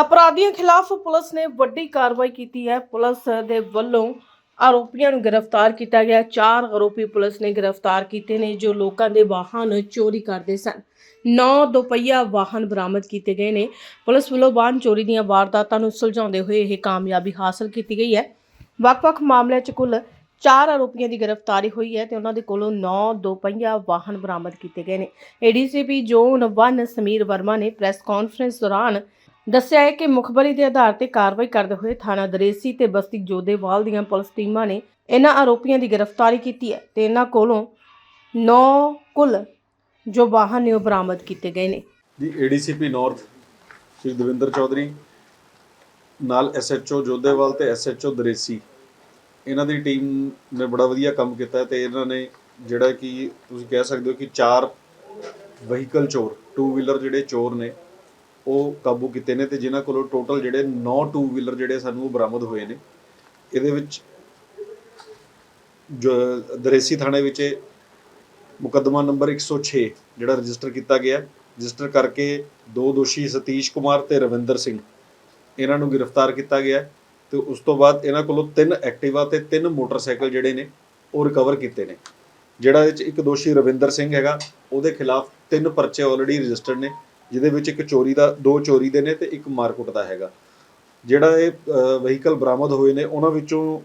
ਅਪਰਾਧੀਆਂ ਖਿਲਾਫ ਪੁਲਿਸ ਨੇ ਵੱਡੀ ਕਾਰਵਾਈ ਕੀਤੀ ਹੈ। ਪੁਲਿਸ ਦੇ ਵੱਲੋਂ ਆਰੋਪੀਆਂ ਨੂੰ ਗ੍ਰਿਫਤਾਰ ਕੀਤਾ ਗਿਆ। ਚਾਰ ਆਰੋਪੀ ਪੁਲਿਸ ਨੇ ਗ੍ਰਿਫਤਾਰ ਕੀਤੇ ਨੇ, ਜੋ ਲੋਕਾਂ ਦੇ ਵਾਹਨ ਚੋਰੀ ਕਰਦੇ ਸਨ। ਨੌ ਦੁਪਹੀਆ ਵਾਹਨ ਬਰਾਮਦ ਕੀਤੇ ਗਏ ਨੇ। ਪੁਲਿਸ ਵੱਲੋਂ ਵਾਹਨ ਚੋਰੀ ਦੀਆਂ ਵਾਰਦਾਤਾਂ ਨੂੰ ਸੁਲਝਾਉਂਦੇ ਹੋਏ ਇਹ ਕਾਮਯਾਬੀ ਹਾਸਲ ਕੀਤੀ ਗਈ ਹੈ। ਵੱਖ-ਵੱਖ ਮਾਮਲਿਆਂ 'ਚ ਕੁੱਲ ਚਾਰ ਆਰੋਪੀਆਂ ਦੀ ਗ੍ਰਿਫਤਾਰੀ ਹੋਈ ਹੈ ਤੇ ਉਹਨਾਂ ਦੇ ਕੋਲੋਂ 9 ਦੁਪਹੀਆ ਵਾਹਨ ਬਰਾਮਦ ਕੀਤੇ ਗਏ ਨੇ। ਏਡੀਸੀਪੀ ਜ਼ੋਨ 1 ਸਮੀਰ ਵਰਮਾ ਨੇ ਪ੍ਰੈਸ ਕਾਨਫਰੰਸ ਦੌਰਾਨ ਦੱਸਿਆ ਹੈ ਕਿ ਮੁਖਬਰੀ ਦੇ ਆਧਾਰ ਤੇ ਕਾਰਵਾਈ ਕਰਦੇ ਹੋਏ ਥਾਣਾ ਦਰੇਸੀ ਤੇ ਬਸਤੀ ਜੋਧੇਵਾਲ ਦੀਆਂ ਪੁਲਿਸ ਟੀਮਾਂ ਨੇ ਇਹਨਾਂ ਆਰੋਪੀਆਂ ਦੀ ਗ੍ਰਿਫਤਾਰੀ ਕੀਤੀ ਹੈ ਤੇ ਇਹਨਾਂ ਕੋਲੋਂ 9 ਕੁੱਲ ਜੋ ਵਾਹਨ ਨੇ ਉਹ ਬਰਾਮਦ ਕੀਤੇ ਗਏ ਨੇ। ਜੀ ਏਡੀਸੀਪੀ ਨਾਰਥ ਸ਼੍ਰੀ ਦਵਿੰਦਰ ਚੌਧਰੀ, ਨਾਲ ਐਸਐਚਓ ਜੋਧੇਵਾਲ ਤੇ ਐਸਐਚਓ ਦਰੇਸੀ। ਇਹਨਾਂ ਦੀ ਟੀਮ ਨੇ ਬੜਾ ਵਧੀਆ ਕੰਮ ਕੀਤਾ ਤੇ ਇਹਨਾਂ ਨੇ ਜਿਹੜਾ ਕਿ ਤੁਸੀਂ ਕਹਿ ਸਕਦੇ ਹੋ ਕਿ ਚਾਰ ਵਹੀਕਲ ਚੋਰ ਟੂ ਵੀਲਰ ਜਿਹੜੇ ਚੋਰ ਨੇ ਉਹ ਕਾਬੂ ਕੀਤੇ ਨੇ ਤੇ ਜਿਨ੍ਹਾਂ ਕੋਲੋਂ ਟੋਟਲ ਜਿਹੜੇ 9 ਟੂ ਵੀਲਰ ਜਿਹੜੇ ਸਾਨੂੰ ਉਹ ਬਰਾਮਦ ਹੋਏ ਨੇ। ਇਹਦੇ ਵਿੱਚ ਜੋ ਦਰੇਸੀ ਥਾਣੇ ਵਿੱਚ ਮੁਕੱਦਮਾ ਨੰਬਰ 106 ਜਿਹੜਾ ਰਜਿਸਟਰ ਕੀਤਾ ਗਿਆ ਰਜਿਸਟਰ ਕਰਕੇ ਦੋ ਦੋਸ਼ੀ ਸਤੀਸ਼ ਕੁਮਾਰ ਤੇ ਰਵਿੰਦਰ ਸਿੰਘ, ਇਹਨਾਂ ਨੂੰ ਗ੍ਰਿਫਤਾਰ ਕੀਤਾ ਗਿਆ ਹੈ ਤੇ ਉਸ ਤੋਂ ਬਾਅਦ ਇਹਨਾਂ ਕੋਲੋਂ ਤਿੰਨ ਐਕਟਿਵਾ ਤੇ ਤਿੰਨ ਮੋਟਰਸਾਈਕਲ ਜਿਹੜੇ ਨੇ ਉਹ ਰਿਕਵਰ ਕੀਤੇ ਨੇ। ਜਿਹੜਾ ਇਹ ਇੱਕ ਦੋਸ਼ੀ ਰਵਿੰਦਰ ਸਿੰਘ ਹੈਗਾ, ਉਹਦੇ ਖਿਲਾਫ ਤਿੰਨ ਪਰਚੇ ਆਲਰੇਡੀ ਰਜਿਸਟਰਡ ਨੇ। ਜਿਹਦੇ ਵਿੱਚ ਇੱਕ ਚੋਰੀ ਦਾ, ਦੋ ਚੋਰੀ ਦੇ ਨੇ ਤੇ ਇੱਕ ਮਾਰਕੁੱਟ ਦਾ ਹੈਗਾ। ਜਿਹੜਾ ਇਹ ਵਹੀਕਲ ਬਰਾਮਦ ਹੋਏ ਨੇ, ਉਹਨਾਂ ਵਿੱਚੋਂ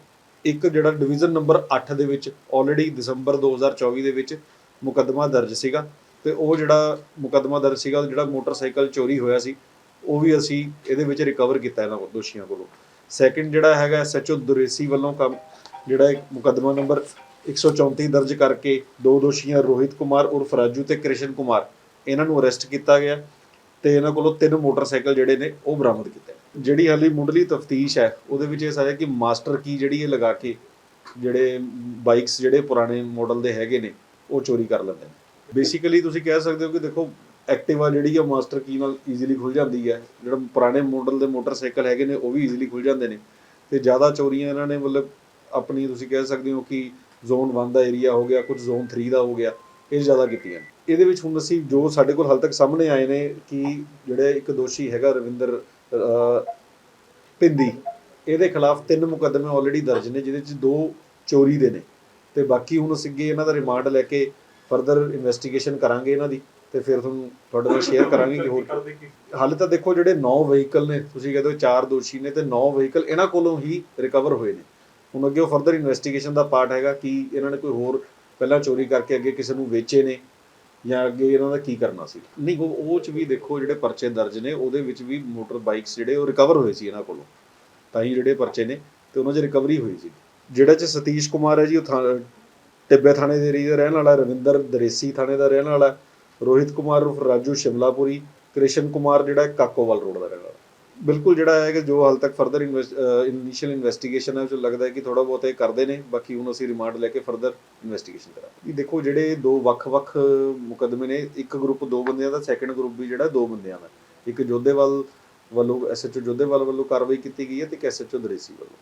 ਇੱਕ ਜਿਹੜਾ ਡਿਵੀਜ਼ਨ ਨੰਬਰ 8 ਦੇ ਵਿੱਚ ਆਲਰੇਡੀ ਦਸੰਬਰ 2024 ਦੇ ਵਿੱਚ ਮੁਕੱਦਮਾ ਦਰਜ ਸੀਗਾ ਤੇ ਉਹ ਜਿਹੜਾ ਮੁਕੱਦਮਾ ਦਰਜ ਸੀਗਾ, ਜਿਹੜਾ ਮੋਟਰਸਾਈਕਲ ਚੋਰੀ ਹੋਇਆ ਸੀ, ਉਹ ਵੀ ਅਸੀਂ ਇਹਦੇ ਵਿੱਚ ਰਿਕਵਰ ਕੀਤਾ ਇਹਨਾਂ ਦੋਸ਼ੀਆਂ ਕੋਲੋਂ। ਸੈਕਿੰਡ ਜਿਹੜਾ ਹੈਗਾ ਐਸਐਚਓ ਦੁਰੇਸੀ ਵੱਲੋਂ ਕੰਮ, ਜਿਹੜਾ ਇੱਕ ਮੁਕੱਦਮਾ ਨੰਬਰ 134 ਦਰਜ ਕਰਕੇ ਦੋ ਦੋਸ਼ੀਆਂ, ਰੋਹਿਤ ਕੁਮਾਰ ਉਰਫ ਰਾਜੂ ਤੇ ਕ੍ਰਿਸ਼ਨ ਕੁਮਾਰ ਇਹਨਾਂ ਨੂੰ ਅਰੈਸਟ ਕੀਤਾ ਗਿਆ ਤੇ ਇਹਨਾਂ ਕੋਲੋਂ ਤਿੰਨ ਮੋਟਰਸਾਈਕਲ ਜਿਹੜੇ ਨੇ ਉਹ ਬਰਾਮਦ ਕੀਤੇ। ਜਿਹੜੀ ਹਾਲੇ ਮੁੱਢਲੀ ਤਫਤੀਸ਼ ਹੈ, ਉਹਦੇ ਵਿੱਚ ਇਹ ਸਾਰਾ ਕਿ ਮਾਸਟਰ ਕੀ ਜਿਹੜੀ ਇਹ ਲਗਾ ਕੇ ਜਿਹੜੇ ਬਾਈਕਸ ਜਿਹੜੇ ਪੁਰਾਣੇ ਮਾਡਲ ਦੇ ਹੈਗੇ ਨੇ, ਉਹ ਚੋਰੀ ਕਰ ਲੈਂਦੇ ਨੇ। ਬੇਸਿਕਲੀ ਤੁਸੀਂ ਕਹਿ ਸਕਦੇ ਹੋ ਕਿ ਦੇਖੋ, ਐਕਟਿਵਾ ਜਿਹੜੀ ਆ, ਮਾਸਟਰ ਕੀ ਨਾਲ ਈਜ਼ੀਲੀ ਖੁੱਲ ਜਾਂਦੀ ਹੈ ਜਿਹੜਾ ਪੁਰਾਣੇ ਮਾਡਲ ਦੇ ਮੋਟਰਸਾਈਕਲ ਹੈਗੇ ਨੇ, ਉਹ ਵੀ ਈਜ਼ੀਲੀ ਖੁੱਲ ਜਾਂਦੇ ਨੇ। ਤੇ ਜ਼ਿਆਦਾ ਚੋਰੀਆਂ ਇਹਨਾਂ ਨੇ ਮਤਲਬ ਆਪਣੀ ਤੁਸੀਂ ਕਹਿ ਸਕਦੇ ਹੋ ਕਿ ਜ਼ੋਨ 1 ਦਾ ਏਰੀਆ ਹੋ ਗਿਆ, ਕੁਝ ਜ਼ੋਨ 3 ਦਾ ਹੋ ਗਿਆ। ਇਹ ਜ਼ਿਆਦਾ ਕੀਤੀਆਂ। ਇਹਦੇ ਵਿੱਚ ਹੁਣ ਅਸੀਂ ਜੋ ਸਾਡੇ ਕੋਲ ਹਾਲ ਤੱਕ ਸਾਹਮਣੇ ਆਏ ਨੇ ਕਿ ਜਿਹੜੇ ਇੱਕ ਦੋਸ਼ੀ ਹੈਗਾ ਰਵਿੰਦਰ ਪਿੰਦੀ ਇਹਦੇ ਖਿਲਾਫ ਤਿੰਨ ਮੁਕੱਦਮੇ ਆਲਰੇਡੀ ਦਰਜ ਨੇ ਜਿਹਦੇ ਵਿੱਚ ਦੋ ਚੋਰੀ ਦੇ ਨੇ। ਤੇ ਬਾਕੀ ਹੁਣ ਅਸੀਂ ਅੱਗੇ ਇਹਨਾਂ ਦਾ ਰਿਮਾਂਡ ਲੈ ਕੇ ਫਰਦਰ ਇਨਵੈਸਟੀਗੇਸ਼ਨ ਕਰਾਂਗੇ ਇਹਨਾਂ ਦੀ ਤੇ ਫਿਰ ਤੁਹਾਨੂੰ ਤੁਹਾਡੇ ਨਾਲ ਸ਼ੇਅਰ ਕਰਾਂਗੇ ਕਿ ਹੋਰ ਹਾਲੇ ਤਾਂ ਦੇਖੋ ਜਿਹੜੇ 9 ਵਹੀਕਲ ਨੇ ਤੁਸੀਂ ਕਹਿੰਦੇ ਹੋ ਚਾਰ ਦੋਸ਼ੀ ਨੇ ਤੇ 9 ਵਹੀਕਲ ਇਹਨਾਂ ਕੋਲੋਂ ਹੀ ਰਿਕਵਰ ਹੋਏ ਨੇ। ਹੁਣ ਅੱਗੇ ਉਹ ਫਰਦਰ ਇਨਵੈਸਟੀਗੇਸ਼ਨ ਦਾ ਪਾਰਟ ਹੈਗਾ ਕਿ ਇਹਨਾਂ ਨੇ ਕੋਈ ਹੋਰ ਪਹਿਲਾਂ ਚੋਰੀ ਕਰਕੇ ਅੱਗੇ ਕਿਸੇ ਨੂੰ ਵੇਚੇ ਨੇ ਜਾਂ ਅੱਗੇ ਇਹਨਾਂ ਦਾ ਕੀ ਕਰਨਾ ਸੀ? ਨਹੀਂ, ਉਹ ਉਹ ਚ ਵੀ ਦੇਖੋ ਜਿਹੜੇ ਪਰਚੇ ਦਰਜ ਨੇ, ਉਹਦੇ ਵਿੱਚ ਵੀ ਮੋਟਰ ਬਾਈਕਸ ਜਿਹੜੇ ਉਹ ਰਿਕਵਰ ਹੋਏ ਸੀ ਇਹਨਾਂ ਕੋਲੋਂ। ਤਾਂ ਹੀ ਜਿਹੜੇ ਪਰਚੇ ਨੇ ਤੇ ਉਹਨਾਂ 'ਚ ਰਿਕਵਰੀ ਹੋਈ ਸੀ। ਜਿਹੜਾ ਚ ਸਤੀਸ਼ ਕੁਮਾਰ ਹੈ ਜੀ, ਉਹ ਥਾਂ- ਟਿੱਬੇ ਥਾਣੇ ਦੇ ਏਰੀਏ ਦਾ ਰਹਿਣ ਵਾਲਾ, ਰਵਿੰਦਰ ਦਰੇਸੀ ਥਾਣੇ ਦਾ ਰਹਿਣ ਵਾਲਾ, ਰੋਹਿਤ ਕੁਮਾਰ ਉਰਫ ਰਾਜੂ ਸ਼ਿਮਲਾਪੁਰੀ, ਕ੍ਰਿਸ਼ਨ ਕੁਮਾਰ ਜਿਹੜਾ ਕਾਕੋਵਾਲ ਰੋਡ ਦਾ ਰਹਿਣ ਵਾਲਾ। ਬਿਲਕੁਲ ਜਿਹੜਾ ਹੈ ਕਿ ਜੋ ਹਾਲ ਤੱਕ ਫਰਦਰ ਇਨੀਸ਼ੀਅਲ ਇਨਵੈਸਟੀਗੇਸ਼ਨ ਹੈ ਉਹ ਲੱਗਦਾ ਹੈ ਕਿ ਥੋੜਾ ਬਹੁਤ ਇਹ ਕਰਦੇ ਨੇ, ਬਾਕੀ ਹੁਣ ਅਸੀਂ ਰਿਮਾਂਡ ਲੈ ਕੇ ਫਰਦਰ ਇਨਵੈਸਟੀਗੇਸ਼ਨ ਕਰਾਂਗੇ। ਇਹ ਦੇਖੋ, ਜਿਹੜੇ ਦੋ ਵੱਖ-ਵੱਖ ਮੁਕੱਦਮੇ ਨੇ, ਇੱਕ ਗਰੁੱਪ ਦੋ ਬੰਦਿਆਂ ਦਾ ਸੈਕੰਡ ਗਰੁੱਪ ਵੀ ਜਿਹੜਾ ਦੋ ਬੰਦਿਆਂ ਦਾ। ਇੱਕ ਜੋਧੇਵਾਲ ਵੱਲੋਂ ਐਸਐਚਓ ਜੋਧੇਵਾਲ ਵੱਲੋਂ ਕਾਰਵਾਈ ਕੀਤੀ ਗਈ ਹੈ ਤੇ ਇੱਕ ਐਸਐਚਓ ਦਰੇਸੀ ਵੱਲੋਂ।